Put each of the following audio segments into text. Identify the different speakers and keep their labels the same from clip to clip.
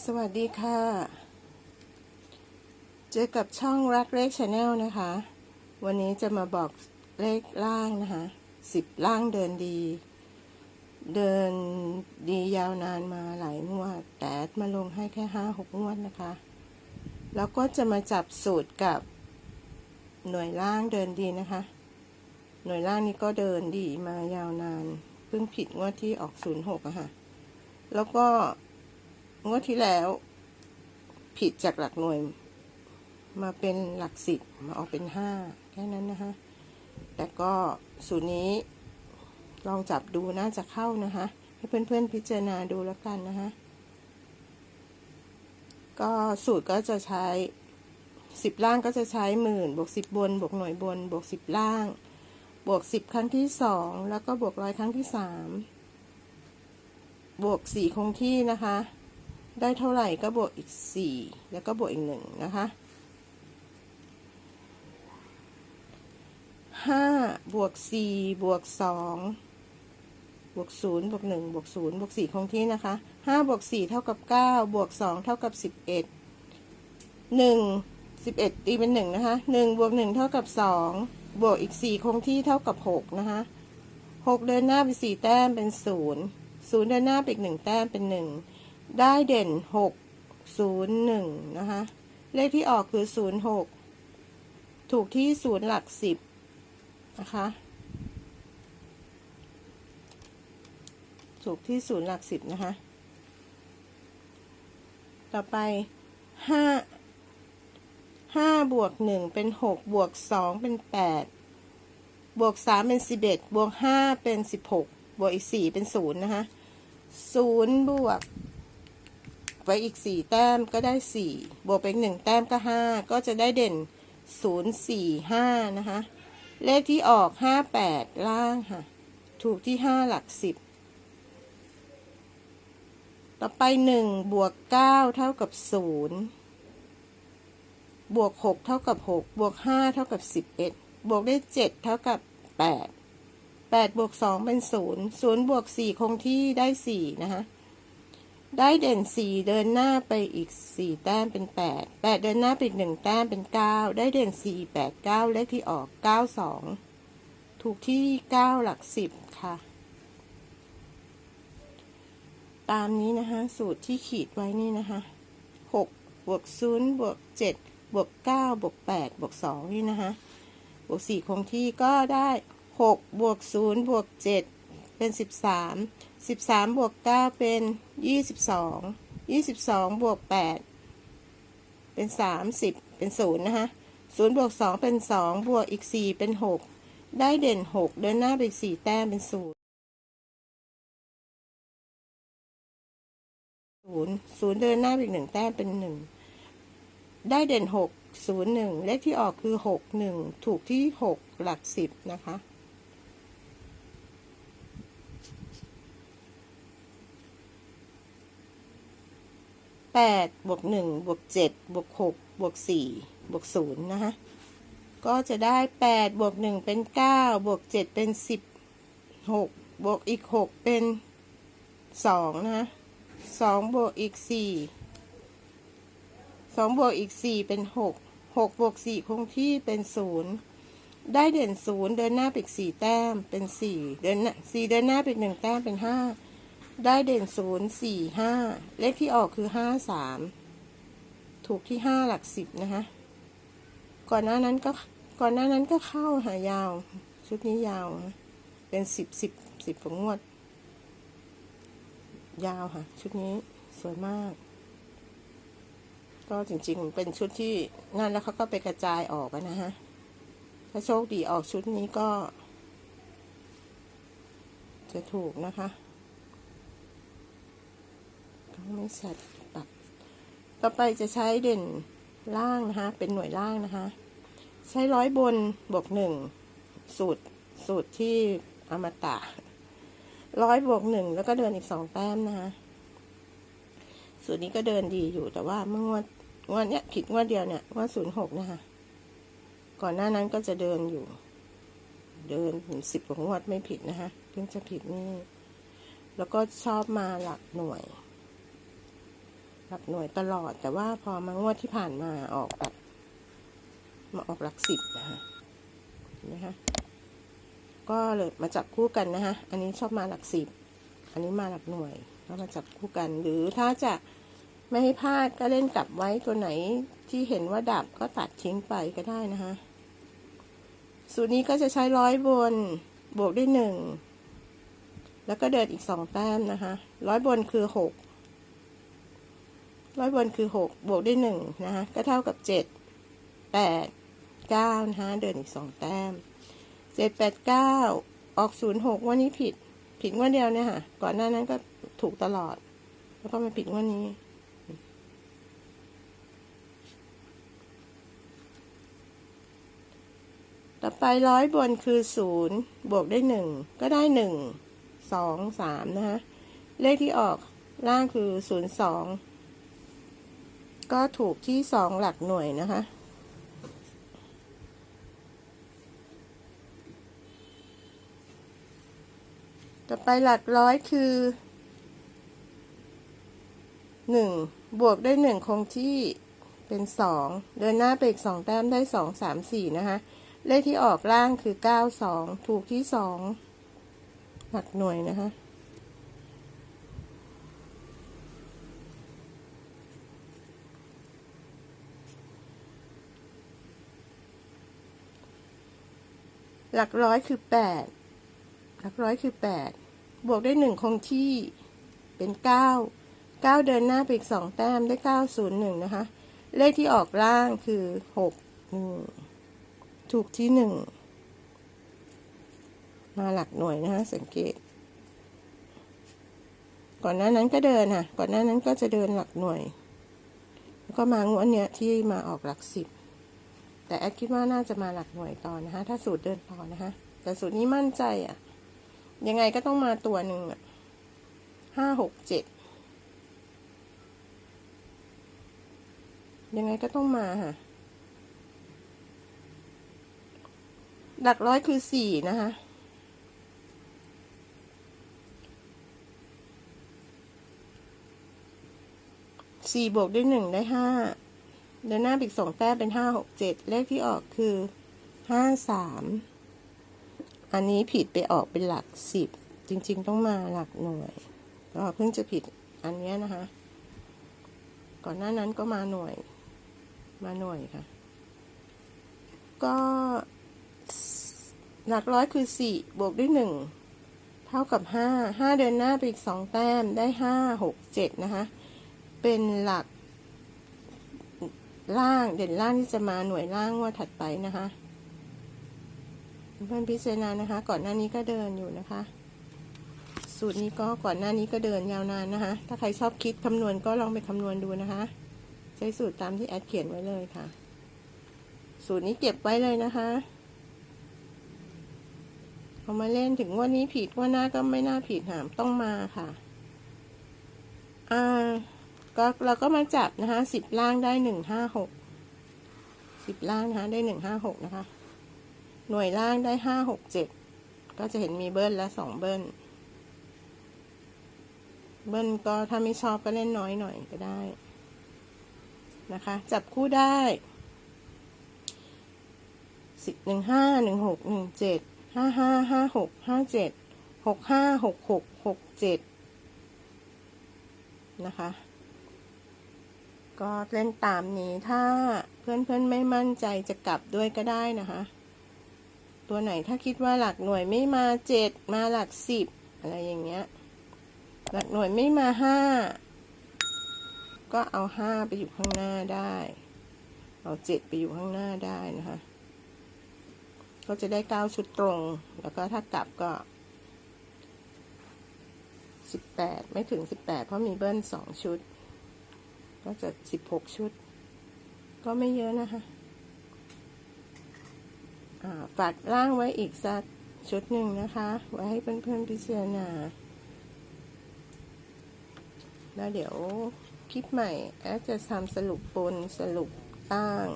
Speaker 1: สวัสดีค่ะ เจอกับช่องรักเลขชาแนลนะคะ วันนี้จะมาบอกเลขล่างนะคะสิบล่างเดินดี เดินดียาวนานมาหลายงวด แต่มาลงให้แค่ห้าหกงวดนะคะ แล้วก็จะมาจับสูตรกับหน่วยล่างเดินดีนะคะ หน่วยล่างนี้ก็เดินดีมายาวนาน เพิ่งผิดงวดที่ออกศูนย์หกอะค่ะ แล้วก็ งวดที่แล้ว ผิดจากหลักหน่วย มาเป็นหลักสิบมาออกเป็นห้าแค่นั้นนะคะ แต่ก็สูตรนี้ ลองจับดูน่าจะเข้านะคะ ให้เพื่อนๆพิจารณาดูแล้วกันนะคะ ก็สูตรก็จะใช้สิบล่างก็จะใช้หมื่นบวกสิบบน บวกหน่วยบน บวกสิบล่าง บวกสิบครั้งที่สองแล้วก็บวกร้อยครั้งที่สามบวกสี่คงที่นะคะ ได้เท่าไหร่ก็บวกอีกสี่แล้วก็บวกอีกหนึ่งนะคะห้าบวกสี่บวกสองบวกศูนย์บวกหนึ่งบวกศูนย์บวกสี่คงที่นะคะห้าบวกสี่เท่ากับเก้าบวกสองเท่ากับสิบเอ็ดหนึ่งสิบเอ็ดตีเป็นหนึ่งนะคะหนึ่งบวกหนึ่งเท่ากับสองบวกอีกสี่คงที่เท่ากับหกนะคะหกเดินหน้าไปสี่แต้มเป็นศูนย์ศูนย์เดินหน้าไปอีกหนึ่งแต้มเป็นหนึ่ง ได้เด่นหกศูนย์หนึ่งนะคะ เลขที่ออกคือศูนย์หกถูกที่ศูนย์หลักสิบนะคะถูกที่ศูนย์หลักสิบนะคะ ต่อไปห้าห้าบวกหนึ่งเป็นหกบวกสองเป็นแปดบวกสามเป็นสิบเอ็ดบวกห้าเป็นสิบหกบวกอีกสี่เป็นศูนย์นะคะศูนย์บวก ไปอีกสี่แต้มก็ได้สี่บวกไปอีกหนึ่งแต้มก็ห้าก็จะได้เด่นศูนย์สี่ห้านะคะ เลขที่ออกห้าแปดล่างค่ะ ถูกที่ห้าหลักสิบต่อไปหนึ่งบวกเก้าเท่ากับศูนย์บวกหกเท่ากับหกบวกห้าเท่ากับสิบเอ็ดบวกได้เจ็ดเท่ากับแปดแปดบวกสองเป็นศูนย์ศูนย์บวกสี่คงที่ได้สี่นะคะ ได้เด่นสี่เดินหน้าไปอีกสี่แต้มเป็นแปดแปดเดินหน้าไปหนึ่งแต้มเป็นเก้าได้เด่นสี่แปดเก้าเลขที่ออกเก้าสองถูกที่เก้าหลักสิบค่ะ ตามนี้นะคะ สูตรที่ขีดไว้นี่นะคะหกบวกศูนย์บวกเจ็ดบวกเก้าบวกแปดบวกสองนี่นะคะบวกสี่คงที่ก็ได้หกบวกศูนย์บวกเจ็ดเป็นสิบสาม สิบสามบวกเก้าเป็นยี่สิบสองยี่สิบสองบวกแปดเป็นสามสิบเป็นศูนย์นะคะศูนย์บวกสองเป็นสองบวกอีกสี่เป็นหกได้เด่นหกเดินหน้าไปอีกสี่แต้มเป็นศูนย์ศูนย์ศูนย์เดินหน้าไปอีกหนึ่งแต้มเป็นหนึ่งได้เด่นหกศูนย์หนึ่งเลขที่ออกคือหกหนึ่งถูกที่หกหลักสิบนะคะ แปดบวกหนึ่งบวกเจ็ดบวกหกบวกสี่บวกศูนย์นะคะก็จะได้แปดบวกหนึ่งเป็นเก้าบวกเจ็ดเป็นสิบหกบวกอีกหกเป็นสองนะคะสองบวกอีกสี่สองบวกอีกสี่เป็นหกหกบวกสี่คงที่เป็นศูนย์ได้เด่นศูนย์เดินหน้าไปอีกสี่แต้มเป็นสี่เดินหน้าสี่เดินหน้าไปอีกหนึ่งแต้มเป็นห้า ได้เด่นศูนย์สี่ห้าเลขที่ออกคือห้าสามถูกที่ห้าหลักสิบนะคะ ก่อนหน้านั้นก็ก่อนหน้านั้นก็เข้าหายาว ชุดนี้ยาว เป็นสิบสิบสิบกว่างวด ยาวค่ะ ชุดนี้สวยมาก ก็จริงๆเป็นชุดที่นั่นแล้วเขาก็ไปกระจายออกนะฮะถ้าโชคดีออกชุดนี้ก็ จะถูกนะคะ้องไม่สัตว์ปรับต่อไปจะใช้เด่นล่างนะคะ เป็นหน่วยล่างนะคะ ใช้ร้อยบนบวกหนึ่งสูตรสูตรที่อมตะร้อยบวกหนึ่งแล้วก็เดินอีกสองแต้มนะคะ สูตรนี้ก็เดินดีอยู่แต่ว่าเมื่องวดงวดเนี้ยผิดงวดเดียวเนี่ยงวดศูนย์หกนะคะ ก่อนหน้านั้นก็จะเดินอยู่ เดินถึงสิบกว่างวดไม่ผิดนะคะเพิ่งจะผิดนี่แล้วก็ชอบมาหลักหน่วย ลักหน่วยตลอด แต่ว่าพอมางวดที่ผ่านมาออกแบบมาออกหลักสิบนะคะเห็นไหมคะก็เลยมาจับคู่กันนะคะอันนี้ชอบมาหลักสิบอันนี้มาหลักหน่วยก็มาจับคู่กัน หรือถ้าจะไม่ให้พลาดก็เล่นกลับไว้ตัวไหนที่เห็นว่าดับก็ตัดทิ้งไปก็ได้นะคะสูตรนี้ก็จะใช้ร้อยบนบวกด้วยหนึ่งแล้วก็เดินอีกสองแต้มนะคะ ร้อยบนคือหก ร้อยบนคือหกบวกได้วยหนึ่งนะคะก็เท่ากับเจ็ดแปดเก้านะคะเดินอีกสองแต้มเจ็ดแปดเก้าออกศูนย์หกวันนี้ผิด ผิดวันเดียวเนี่ยค่ะ ก่อนหน้านั้นก็ถูกตลอด แล้วก็มาผิดวันนี้ ต่อไปร้อยบนคือศูนย์บวกได้หนึ่งก็ได้หนึ่งสองสามนะคะเลขที่ออกล่างคือศูนย์สอง ก็ถูกที่สองหลักหน่วยนะคะ ต่อไปหลักร้อยคือหนึ่งบวกได้หนึ่งคงที่เป็นสองเดินหน้าไปอีกสองแต้มได้สองสามสี่นะคะ เลขที่ออกล่างคือเก้าสองถูกที่สองหลักหน่วยนะคะ หลักร้อยคือแปดหลักร้อยคือแปดบวกได้หนึ่งคงที่เป็นเก้าเก้าเดินหน้าไปอีกสองแต้มได้เก้าศูนย์หนึ่งนะคะ เลขที่ออกล่างคือหกหนึ่งถูกที่หนึ่งมาหลักหน่วยนะคะสังเกต ก่อนหน้านั้นก็เดินค่ะ ก่อนหน้านั้นก็จะเดินหลักหน่วย แล้วก็มางวดเนี้ยที่มาออกหลักสิบ แต่แอดคิดว่าน่าจะมาหลักหน่วยต่อนะคะ ถ้าสูตรเดินต่อนะคะแต่สูตรนี้มั่นใจอะยังไงก็ต้องมาตัวหนึ่งอะห้าหกเจ็ดยังไงก็ต้องมาค่ะ หลักร้อยคือสี่นะคะสี่บวกด้วยหนึ่งได้ห้า เดินหน้าไปอีกสองแต้มเป็นห้าหกเจ็ดเลขที่ออกคือห้าสามอันนี้ผิดไปออกเป็นหลักสิบจริง ๆ ต้องมาหลักหน่วยก็เพิ่งจะผิดอันนี้นะคะ ก่อนหน้านั้นก็มาหน่วย มาหน่วยค่ะ ก็หลักร้อยคือสี่บวกด้วยหนึ่งเท่ากับห้าห้าเดินหน้าไปอีกสองแต้มได้ห้าหกเจ็ดนะคะ เป็นหลัก ล่างเด่นล่างที่จะมาหน่วยล่างงว่าถัดไปนะคะเพื่อนพิจารณานะคะ ก่อนหน้านี้ก็เดินอยู่นะคะ สูตรนี้ก็ก่อนหน้านี้ก็เดินยาวนานนะคะ ถ้าใครชอบคิดคำนวณก็ลองไปคำนวณดูนะคะ ใช้สูตรตามที่แอดเขียนไว้เลยค่ะ สูตรนี้เก็บไว้เลยนะคะเอามาเล่นถึงว่านี้ผิดว่าหน้าก็ไม่น่าผิดหามต้องมาค่ะ อ่า ก็เราก็มาจับนะคะสิบล่างได้หนึ่งห้าหกสิบล่างนะคะได้หนึ่งห้าหกนะคะ หน่วยล่างได้ห้าหกเจ็ดก็จะเห็นมีเบิ้ลและสองเบิ้ล เบิ้ลก็ถ้าไม่ชอบก็เล่นน้อยหน่อยก็ได้นะคะ จับคู่ได้สิบหนึ่งห้าหนึ่งหกหนึ่งเจ็ดห้าห้าห้าหกห้าเจ็ดหกห้าหกหกหกเจ็ดนะคะ ก็เล่นตามนี้ถ้าเพื่อนเพื่อนไม่มั่นใจจะกลับด้วยก็ได้นะคะ ตัวไหนถ้าคิดว่าหลักหน่วยไม่มาเจ็ดมาหลักสิบอะไรอย่างเงี้ย หลักหน่วยไม่มาห้าก็เอาห้าไปอยู่ข้างหน้าได้ เอาเจ็ดไปอยู่ข้างหน้าได้นะคะ ก็จะได้เก้าชุดตรง แล้วก็ถ้ากลับก็สิบแปดไม่ถึงสิบแปดเพราะมีเบิ้ลสองชุด ก็จะสิบหกชุด ก็ไม่เยอะนะคะฝากร่างไว้อีกสักชุดหนึ่งนะคะ ไว้ให้เพื่อนๆพิจารณา แล้วเดี๋ยวคลิปใหม่แอดจะทำสรุปบนสรุปล่าง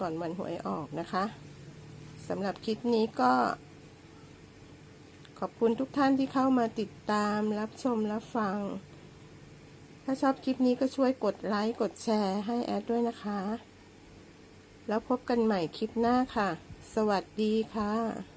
Speaker 1: ก่อนวันหวยออกนะคะสำหรับคลิปนี้ก็ ขอบคุณทุกท่านที่เข้ามาติดตามรับชมรับฟัง ถ้าชอบคลิปนี้ก็ช่วยกดไลค์กดแชร์ให้แอดด้วยนะคะ แล้วพบกันใหม่คลิปหน้าค่ะ สวัสดีค่ะ